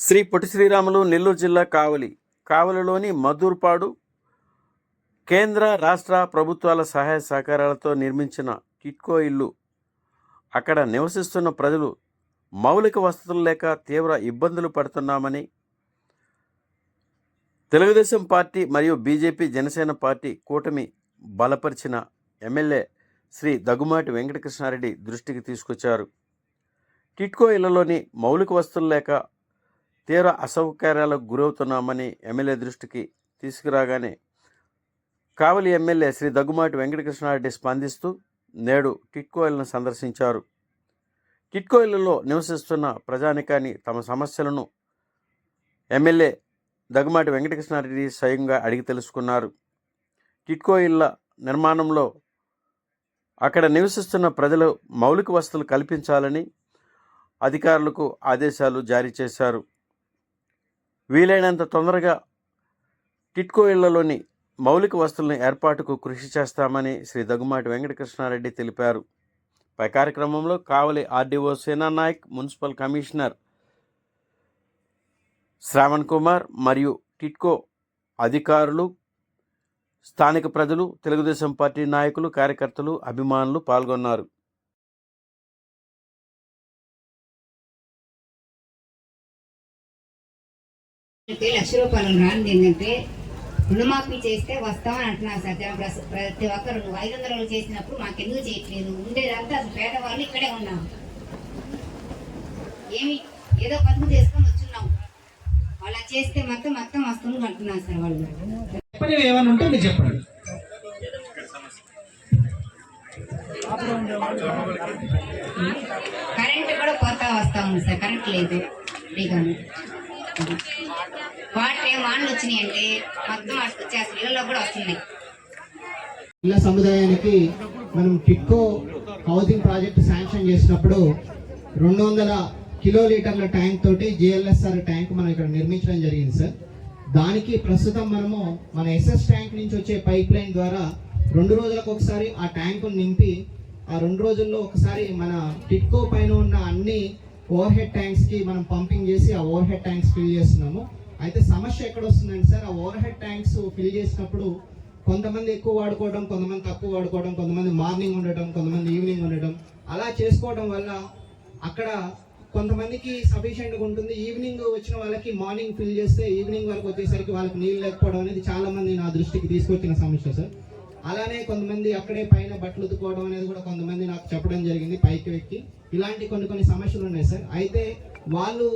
శ్రీ పొట్టి శ్రీరాములు నెల్లూరు జిల్లా కావలి కావలిలోని మధూర్పాడు కేంద్ర రాష్ట్ర ప్రభుత్వాల సహాయ సహకారాలతో నిర్మించిన టిట్కో ఇల్లు. అక్కడ నివసిస్తున్న ప్రజలు మౌలిక వసతులు లేక తీవ్ర ఇబ్బందులు పడుతున్నామని తెలుగుదేశం పార్టీ మరియు బీజేపీ జనసేన పార్టీ కూటమి బలపరిచిన ఎమ్మెల్యే శ్రీ దగ్గుమాటి వెంకటకృష్ణారెడ్డి దృష్టికి తీసుకొచ్చారు. టిట్కో ఇళ్ళలోని మౌలిక వసతులు లేక తీవ్ర అసౌకర్యాలకు గురవుతున్నామని ఎమ్మెల్యే దృష్టికి తీసుకురాగానే కావలి ఎమ్మెల్యే శ్రీ దగ్గుమాటి వెంకటకృష్ణారెడ్డి స్పందిస్తూ నేడు టిట్కో ఇళ్ళను సందర్శించారు. టిట్కో ఇళ్ళలో నివసిస్తున్న ప్రజానికాన్ని తమ సమస్యలను ఎమ్మెల్యే దగ్గుమాటి వెంకటకృష్ణారెడ్డి స్వయంగా అడిగి తెలుసుకున్నారు. టిట్కో ఇళ్ళ నిర్మాణంలో అక్కడ నివసిస్తున్న ప్రజలు మౌలిక వసతులు కల్పించాలని అధికారులకు ఆదేశాలు జారీ చేశారు. వీలైనంత తొందరగా టిట్కో ఇళ్ళలోని మౌలిక వసతులను ఏర్పాటుకు కృషి చేస్తామని శ్రీ దగ్గుమాటి వెంకటకృష్ణారెడ్డి తెలిపారు. పై కార్యక్రమంలో Kavali RDO Sena Nayak municipal commissioner Shravan Kumar మరియు టిట్కో అధికారులు స్థానిక ప్రజలు తెలుగుదేశం పార్టీ నాయకులు కార్యకర్తలు అభిమానులు పాల్గొన్నారు. అంటే లక్ష రూపాయలు రానిది ఏంటంటే రుణమాఫీ చేస్తే వస్తామని అంటున్నారు సార్. జనం ప్రతి ఒక్కరు. ఐదు వందలు చేసినప్పుడు మాకెందుకు చేయట్లేదు? ఉండేదంతా అసలు పేదవాళ్ళు ఇక్కడే ఉన్నాం. ఏమి ఏదో పథకం చేసుకొని వచ్చున్నాం. అలా చేస్తే మొత్తం మొత్తం వస్తుంది అంటున్నారు సార్ వాళ్ళు. చెప్పనివి ఏమైనా ఉంటే మీరు చెప్పండి. కరెంట్ కూడా పోతా వస్తా ఉంది సార్. కరెంట్ లేదు. ఫ్రీగానే. వాటర్ ఏం వచ్చినాయి అంటే మొత్తం ఇళ్ళలో కూడా వస్తున్నాయి. సముదాయానికి మనం టిట్కో హౌసింగ్ ప్రాజెక్ట్ శాంక్షన్ చేసినప్పుడు రెండు వందల కిలోలీటర్ల ట్యాంక్ తోటి జిఎల్ఎస్ఆర్ ట్యాంక్ మనం ఇక్కడ నిర్మించడం జరిగింది సార్. దానికి ప్రస్తుతం మనము మన ఎస్ఎస్ ట్యాంక్ నుంచి వచ్చే పైప్ లైన్ ద్వారా రెండు రోజులకు ఒకసారి ఆ ట్యాంకును నింపి ఆ రెండు రోజుల్లో ఒకసారి మన టిట్కో పైన ఉన్న అన్ని ఓవర్ హెడ్ ట్యాంక్స్కి మనం పంపింగ్ చేసి ఆ ఓవర్ హెడ్ ట్యాంక్స్ ఫిల్ చేస్తున్నాము. అయితే సమస్య ఎక్కడ వస్తుందండి సార్ ఆ ఓవర్ హెడ్ ట్యాంక్స్ ఫిల్ చేసినప్పుడు కొంతమంది ఎక్కువ వాడుకోవడం కొంతమంది తక్కువ వాడుకోవడం కొంతమంది మార్నింగ్ ఉండటం కొంతమంది ఈవినింగ్ ఉండటం. అలా చేసుకోవడం వల్ల అక్కడ కొంతమందికి సఫిషియెంట్గా ఉంటుంది. ఈవినింగ్ వచ్చిన వాళ్ళకి మార్నింగ్ ఫిల్ చేస్తే ఈవినింగ్ వరకు వచ్చేసరికి వాళ్ళకి నీళ్ళు లేకపోవడం అనేది చాలామంది నా దృష్టికి తీసుకొచ్చిన సమస్య సార్. అలానే కొంతమంది అక్కడే పైన బట్టలు ఉతుకోవడం అనేది కూడా కొంతమంది నాకు చెప్పడం జరిగింది పైకి ఎక్కి. ఇలాంటి కొన్ని కొన్ని సమస్యలు ఉన్నాయి సార్. అయితే వాళ్ళు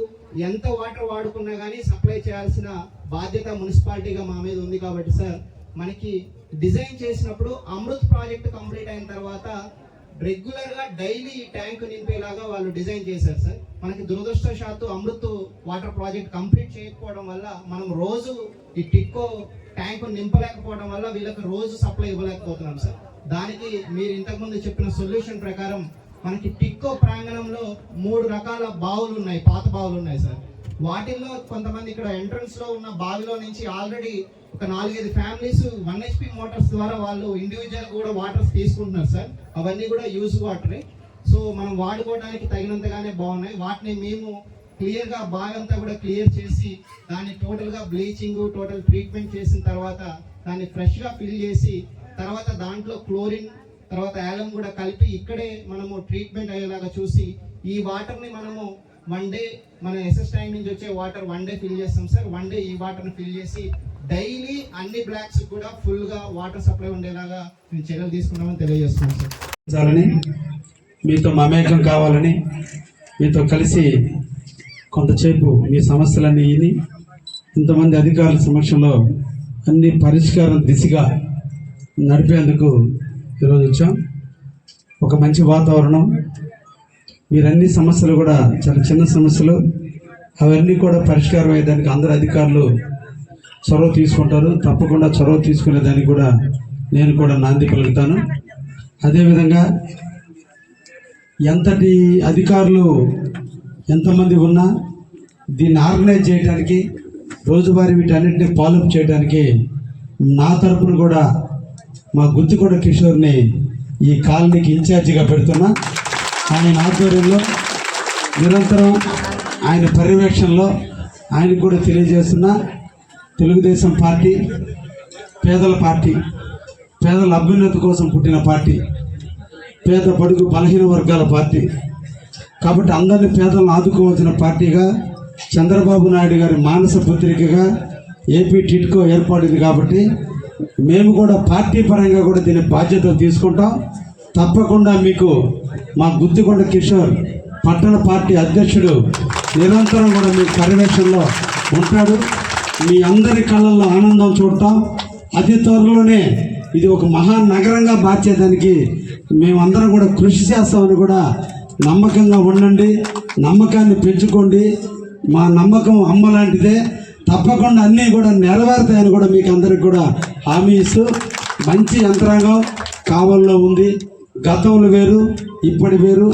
ఎంత వాటర్ వాడుకున్నా కానీ సప్లై చేయాల్సిన బాధ్యత మున్సిపాలిటీగా మా మీద ఉంది కాబట్టి సార్ మనకి డిజైన్ చేసినప్పుడు అమృత్ ప్రాజెక్ట్ కంప్లీట్ అయిన తర్వాత రెగ్యులర్గా డైలీ ఈ ట్యాంక్ నింపేలాగా వాళ్ళు డిజైన్ చేశారు సార్. మనకి దురదృష్టవశాత్తు అమృత్ వాటర్ ప్రాజెక్ట్ కంప్లీట్ చేయకపోవడం వల్ల మనం రోజు ఈ టిక్కో ట్యాంక్ నింపలేకపోవడం వల్ల వీళ్ళకి రోజు సప్లై ఇవ్వలేకపోతున్నాం సార్. దానికి మీరు ఇంతకుముందు చెప్పిన సొల్యూషన్ ప్రకారం మనకి టిక్కో ప్రాంగణంలో మూడు రకాల బావులు ఉన్నాయి పాత బావులు ఉన్నాయి సార్. వాటిల్లో కొంతమంది ఇక్కడ ఎంట్రన్స్లో ఉన్న బావిలో నుంచి ఆల్రెడీ ఒక నాలుగైదు ఫ్యామిలీస్ వన్ హెచ్పి మోటార్స్ ద్వారా వాళ్ళు ఇండివిజువల్ కూడా వాటర్స్ తీసుకుంటున్నారు సార్ అవన్నీ కూడా యూజ్ వాటరే సో మనం వాడుకోవడానికి తగినంతగానే బాగున్నాయి. వాటిని మేము క్లియర్గా బాగంతా కూడా క్లియర్ చేసి దాన్ని టోటల్గా బ్లీచింగ్ టోటల్ ట్రీట్మెంట్ చేసిన తర్వాత దాన్ని ఫ్రెష్గా ఫిల్ చేసి తర్వాత దాంట్లో క్లోరిన్ తర్వాత యాలం కూడా కలిపి ఇక్కడే మనము ట్రీట్మెంట్ అయ్యేలాగా చూసి ఈ వాటర్ని మనము వన్ డే మన ఎస్ఎస్ టైం నుంచి వచ్చే వాటర్ వన్ డే ఫిల్ చేస్తాం సార్ వన్ డే ఈ వాటర్ని ఫిల్ చేసి డైలీ అన్ని బ్లాక్స్ కూడా ఫుల్గా వాటర్ సప్లై ఉండేలాగా మేము చర్యలు తీసుకున్నామని తెలియజేస్తున్నాం సార్. మీతో మమేకం కావాలని మీతో కలిసి కొంతసేపు మీ సమస్యలన్నీ విని ఇంతమంది అధికారుల సమక్షంలో అన్ని పరిష్కారం దిశగా నడిపేందుకు ఈరోజు వచ్చాం. ఒక మంచి వాతావరణం. మీరన్ని సమస్యలు కూడా చాలా చిన్న సమస్యలు. అవన్నీ కూడా పరిష్కారం అయ్యేదానికి అందరు అధికారులు చొరవ తీసుకుంటారు. తప్పకుండా చొరవ తీసుకునేదానికి కూడా నేను కూడా నాంది పలుకుతాను. అదేవిధంగా ఎంతటి అధికారులు ఎంతమంది ఉన్నా దీన్ని ఆర్గనైజ్ చేయడానికి రోజువారీ వీటన్నిటిని ఫాలోఅప్ చేయడానికి నా తరపున కూడా మా గుత్తికోట కిషోర్ని ఈ కాలనీకి ఇన్ఛార్జిగా పెడుతున్నా. ఆయన ఆధ్వర్యంలో నిరంతరం ఆయన పర్యవేక్షణలో ఆయనకు కూడా తెలియజేస్తున్నా. తెలుగుదేశం పార్టీ పేదల పార్టీ పేదల అభ్యున్నతి కోసం పుట్టిన పార్టీ పేద బడుగు బలహీన వర్గాల పార్టీ. కాబట్టి అందరిని పేదలను ఆదుకోవాల్సిన పార్టీగా చంద్రబాబు నాయుడు గారి మానస పత్రికగా ఏపీ టిట్కో ఏర్పడింది కాబట్టి మేము కూడా పార్టీ పరంగా కూడా దీని బాధ్యత తీసుకుంటాం. తప్పకుండా మీకు మా గుత్తికొండ కిషోర్ పట్టణ పార్టీ అధ్యక్షుడు నిరంతరం కూడా మీ పర్యవేక్షణలో ఉంటాడు. మీ అందరి కళ్ళల్లో ఆనందం చూడటం అతి త్వరలోనే ఇది ఒక మహానగరంగా మార్చేదానికి మేమందరం కూడా కృషి చేస్తామని కూడా నమ్మకంగా ఉండండి. నమ్మకాన్ని పెంచుకోండి. మా నమ్మకం అమ్మ లాంటిదే తప్పకుండా అన్నీ కూడా నెరవేరుతాయని కూడా మీకు అందరికి కూడా హామీ ఇస్తూ మంచి యంత్రాంగం కావల్లో ఉంది. గతంలో వేరు ఇప్పటి వేరు.